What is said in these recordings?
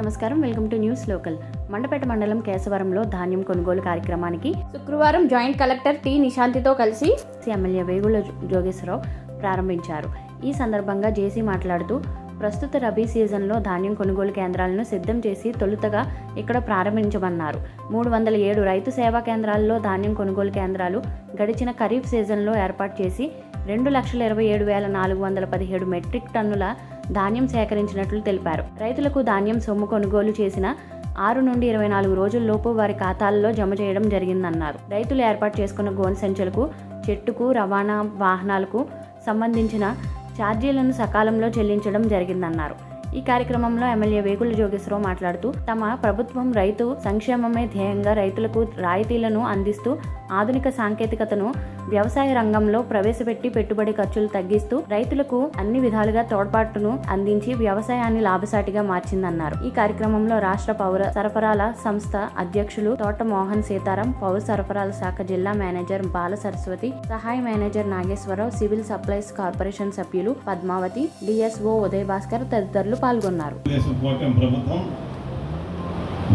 నమస్కారం. Welcome to news local. Mandapeta మండలం కేశవరంలో ధాన్యం కొనుగోలు కార్యక్రమానికి శుక్రవారం జాయింట్ కలెక్టర్ టి నిశాంతితో కలిసి ఎమ్మెల్యే వేగుల జోగేశ్వరరావు ప్రారంభించారు. ఈ సందర్భంగా జేసీ మాట్లాడుతూ ప్రస్తుత రబీ సీజన్లో ధాన్యం కొనుగోలు కేంద్రాలను సిద్ధం చేసి తొలుతగా ఇక్కడ ప్రారంభించమన్నారు. మూడు వందల ఏడు రైతు సేవా కేంద్రాల్లో ధాన్యం కొనుగోలు కేంద్రాలు గడిచిన ఖరీఫ్ సీజన్లో ఏర్పాటు చేసి రెండు లక్షల ఇరవై ఏడు వేల నాలుగు వందల పదిహేడు మెట్రిక్ టన్నుల ధాన్యం సేకరించినట్లు తెలిపారు. రైతులకు ధాన్యం సొమ్ము కొనుగోలు చేసిన ఆరు నుండి ఇరవై నాలుగు రోజుల్లోపు వారి ఖాతాల్లో జమ చేయడం జరిగిందన్నారు. రైతులు ఏర్పాటు చేసుకున్న గోన్ సంచులకు చెట్టుకు రవాణా వాహనాలకు సంబంధించిన ఛార్జీలను సకాలంలో చెల్లించడం జరిగిందన్నారు. ఈ కార్యక్రమంలో ఎమ్మెల్యే వేగుల జోగేశ్వరరావు మాట్లాడుతూ తమ ప్రభుత్వం రైతు సంక్షేమమే ధ్యేయంగా రైతులకు రాయితీలను అందిస్తూ ఆధునిక సాంకేతికతను వ్యవసాయ రంగంలో ప్రవేశపెట్టి పెట్టుబడి ఖర్చులు తగ్గిస్తూ రైతులకు అన్ని విధాలుగా తోడ్పాటును అందించి వ్యవసాయాన్ని లాభసాటిగా మార్చిందన్నారు. ఈ కార్యక్రమంలో రాష్ట్ర పౌర సరఫరాల సంస్థ అధ్యక్షులు తోట మోహన్ సీతారాం పౌర సరఫరాల శాఖ జిల్లా మేనేజర్ బాల సరస్వతి సహాయ manager Nageswararao civil supplies corporation సభ్యులు పద్మావతి డిఎస్ఓ ఉదయ్ భాస్కర్ తదితరులు పాల్గొన్నారు. ప్రభుత్వం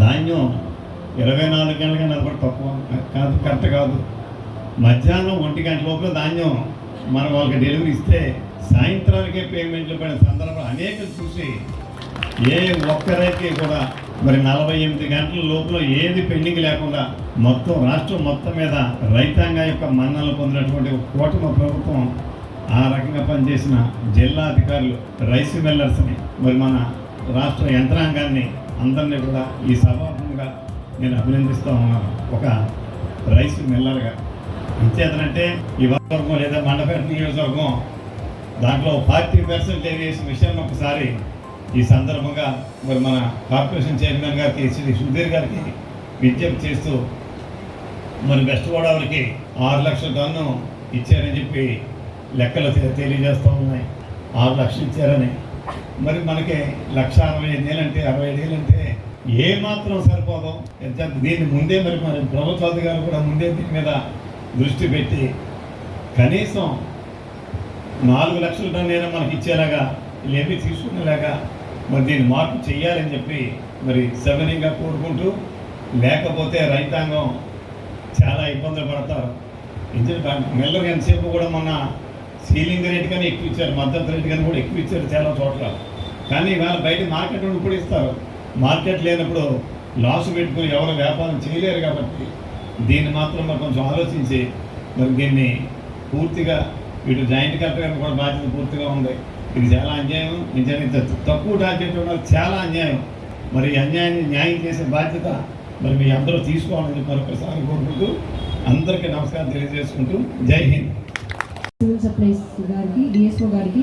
ధాన్యం ఇరవై నాలుగు గంటల కన్నా కూడా తక్కువ కాదు కరెక్ట్ కాదు. మధ్యాహ్నం ఒంటి గంట లోపల ధాన్యం మనం వాళ్ళకి డెలివరీ ఇస్తే సాయంత్రానికే పేమెంట్లు పడిన సందర్భం అనేక చూసి ఏ ఒక్కరైతే కూడా మరి నలభై ఎనిమిది గంటల లోపల ఏది పెండింగ్ లేకుండా మొత్తం రాష్ట్రం మొత్తం మీద రైతాంగ యొక్క మన్నలు పొందినటువంటి ఒక కూటమి ప్రభుత్వం ఆ రకంగా పనిచేసిన జిల్లా అధికారులు రైస్ మిల్లర్స్ని మరి మన రాష్ట్ర యంత్రాంగాన్ని అందరినీ కూడా ఈ సభాముఖంగా నేను అభినందిస్తూ ఉన్నాను. ఒక రైస్ మిల్లర్గా. ఇంచేతనంటే ఈ వర్గం లేదా మండపేట నియోజకవర్గం దాంట్లో ఫార్టీ పర్సెంట్ ఏరియేషన్ విషయాన్ని ఒకసారి ఈ సందర్భంగా మరి మన కార్పొరేషన్ చైర్మన్ గారికి శ్రీ సుధీర్ గారికి విజ్ఞప్తి చేస్తూ మరి వెస్ట్ గోదావరికి ఆరు లక్షల టన్ను ఇచ్చారని చెప్పి లెక్కలు తెలియజేస్తూ ఉన్నాయి. ఆరు లక్షలు ఇచ్చారని మరి మనకి లక్ష అరవై ఐదు ఏళ్ళంటే అరవై ఐదు ఏళ్ళంటే ఏమాత్రం ఏ మాత్రం సరిపోదు. ఎంత దీన్ని ముందే మరి మరి ప్రభుత్వ అధికారులు కూడా ముందే దీని మీద దృష్టి పెట్టి కనీసం నాలుగు లక్షల టన్ను మనకి ఇచ్చేలాగా వీళ్ళేమీ తీసుకునేలాగా మరి దీన్ని మార్పు చేయాలని చెప్పి మరి సవినీయంగా కోరుకుంటూ లేకపోతే రైతాంగం చాలా ఇబ్బందులు పడతారు. ఇంజన్ మెల్లగా ఎంతసేపు కూడా మొన్న సీలింగ్ రేట్ కానీ ఎక్కువ ఇచ్చారు మద్దతు రేట్ కానీ కూడా ఎక్కువ ఇచ్చారు చాలా చోట్ల. కానీ ఇవాళ బయట మార్కెట్ నుండి కూడా ఇస్తారు. మార్కెట్ లేనప్పుడు లాస్ పెట్టుకుని ఎవరు వ్యాపారం చేయలేరు కాబట్టి దీన్ని మాత్రం మరి కొంచెం ఆలోచించి మరి దీన్ని పూర్తిగా ఇటు జాయింట్ కలెక్టర్ కూడా బాధ్యత పూర్తిగా ఉంది. ఇది చాలా అన్యాయం నిజానికి తక్కువ టార్గెట్ ఉండాలి చాలా అన్యాయం. మరి ఈ అన్యాయాన్ని న్యాయం చేసే బాధ్యత మరి మీ అందరూ తీసుకోవాలని మరొకసారి కోరుకుంటూ అందరికీ నమస్కారం తెలియజేసుకుంటూ జై హింద్. సివిల్ సప్లైస్ గారికి డిఎస్ఓ గారికి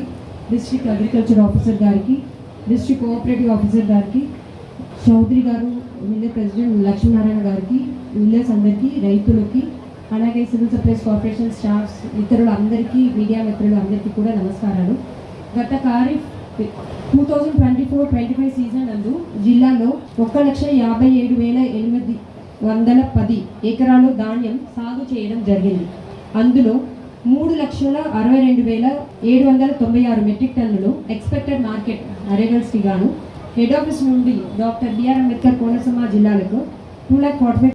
డిస్ట్రిక్ట్ అగ్రికల్చర్ ఆఫీసర్ గారికి డిస్ట్రిక్ట్ కోఆపరేటివ్ ఆఫీసర్ గారికి చౌదరి గారు విలేజ్ ప్రెసిడెంట్ లక్ష్మీనారాయణ గారికి విలేజ్ అందరికీ రైతులకి అలాగే సివిల్ సప్లైస్ కార్పొరేషన్ స్టాఫ్స్ ఇతరులు అందరికీ మీడియా మిత్రులు అందరికీ కూడా నమస్కారాలు. గత kharif two thousand twenty four twenty five season నందు జిల్లాలో ఒక్క లక్ష యాభై ఏడు వేల ఎనిమిది వందల పది ఎకరాలు ధాన్యం సాగు చేయడం జరిగింది. అందులో మూడు లక్షల అరవై రెండు వేల ఏడు వందల తొంభై ఆరు మెట్రిక్ టన్నులు ఎక్స్పెక్టెడ్ మార్కెట్ అరైవల్స్కి గాను. హెడ్ ఆఫీస్ నుండి doctor B R Ambedkar Konaseema జిల్లాలకు టూ ల్యాక్ ఫార్టీ